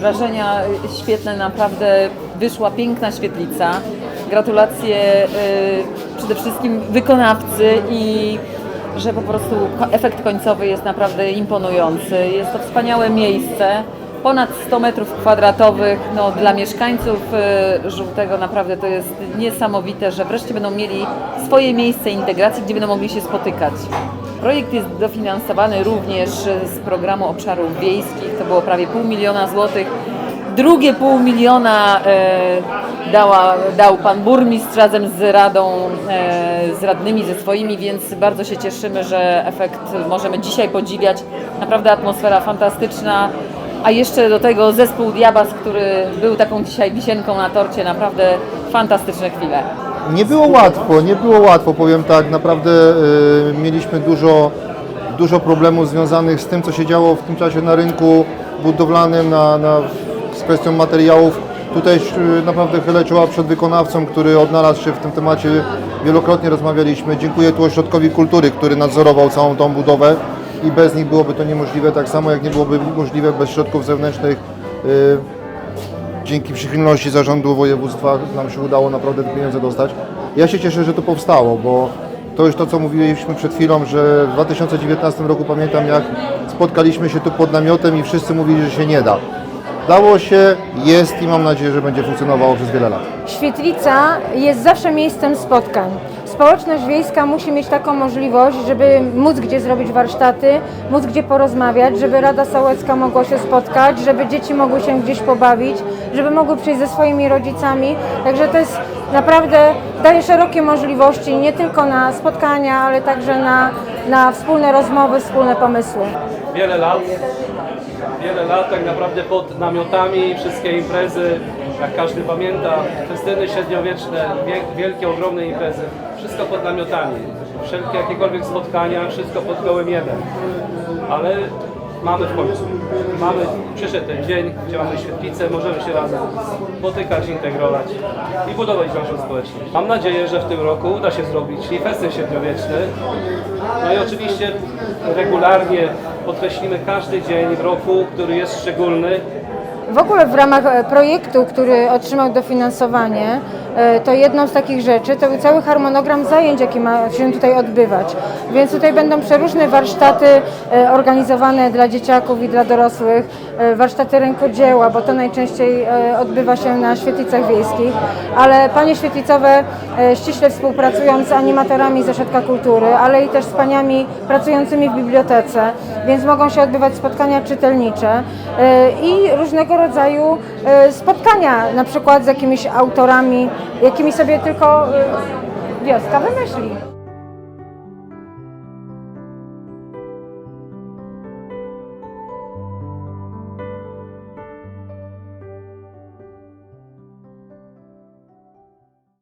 Wrażenia świetne, naprawdę wyszła piękna świetlica. Gratulacje y, przede wszystkim wykonawcy i że po prostu efekt końcowy jest naprawdę imponujący. Jest to wspaniałe miejsce. Ponad 100 metrów kwadratowych. No, dla mieszkańców y, Żółtego naprawdę to jest niesamowite, że wreszcie będą mieli swoje miejsce integracji, gdzie będą mogli się spotykać. Projekt jest dofinansowany również z programu obszarów wiejskich. To było prawie pół miliona złotych. Drugie pół miliona e, dała, dał pan burmistrz razem z radą, e, z radnymi, ze swoimi, więc bardzo się cieszymy, że efekt możemy dzisiaj podziwiać. Naprawdę atmosfera fantastyczna. A jeszcze do tego zespół Diabas, który był taką dzisiaj wisienką na torcie, naprawdę fantastyczne chwile. Nie było łatwo, nie było łatwo, powiem tak, naprawdę y, mieliśmy dużo, dużo problemów związanych z tym, co się działo w tym czasie na rynku budowlanym, na, na, z kwestią materiałów. Tutaj y, naprawdę chylę czoła przed wykonawcą, który odnalazł się w tym temacie, wielokrotnie rozmawialiśmy. Dziękuję tu Ośrodkowi Kultury, który nadzorował całą tą budowę i bez nich byłoby to niemożliwe, tak samo jak nie byłoby możliwe bez środków zewnętrznych. y, dzięki przychylności zarządu województwa nam się udało naprawdę te pieniądze dostać. Ja się cieszę, że to powstało, bo to już to, co mówiliśmy przed chwilą, że w 2019 roku pamiętam, jak spotkaliśmy się tu pod namiotem i wszyscy mówili, że się nie da. Dało się, jest i mam nadzieję, że będzie funkcjonowało przez wiele lat. Świetlica jest zawsze miejscem spotkań. Społeczność wiejska musi mieć taką możliwość, żeby móc gdzie zrobić warsztaty, móc gdzie porozmawiać, żeby Rada Sołecka mogła się spotkać, żeby dzieci mogły się gdzieś pobawić, żeby mogły przyjść ze swoimi rodzicami. Także to jest naprawdę, daje szerokie możliwości nie tylko na spotkania, ale także na, na wspólne rozmowy, wspólne pomysły. wiele lat. Wiele lat tak naprawdę pod namiotami, wszystkie imprezy, jak każdy pamięta, festyny średniowieczne, wie- wielkie, ogromne imprezy, wszystko pod namiotami. Wszelkie jakiekolwiek spotkania, wszystko pod gołym niebem. Ale mamy w końcu. Mamy, przyszedł ten dzień, gdzie mamy świetlicę, możemy się razem spotykać, integrować i budować naszą społeczność. Mam nadzieję, że w tym roku uda się zrobić i festyn średniowieczny, no i oczywiście regularnie podkreślimy każdy dzień w roku, który jest szczególny. W ogóle w ramach e, projektu, który otrzymał dofinansowanie, e, to jedną z takich rzeczy to był cały harmonogram zajęć, jakie ma się tutaj odbywać. Więc tutaj będą przeróżne warsztaty e, organizowane dla dzieciaków i dla dorosłych, warsztaty rękodzieła, bo to najczęściej odbywa się na świetlicach wiejskich, ale panie świetlicowe ściśle współpracują z animatorami ze Ośrodka Kultury, ale i też z paniami pracującymi w bibliotece, więc mogą się odbywać spotkania czytelnicze i różnego rodzaju e, spotkania, na przykład z jakimiś autorami, jakimi sobie tylko e, wioska wymyśli.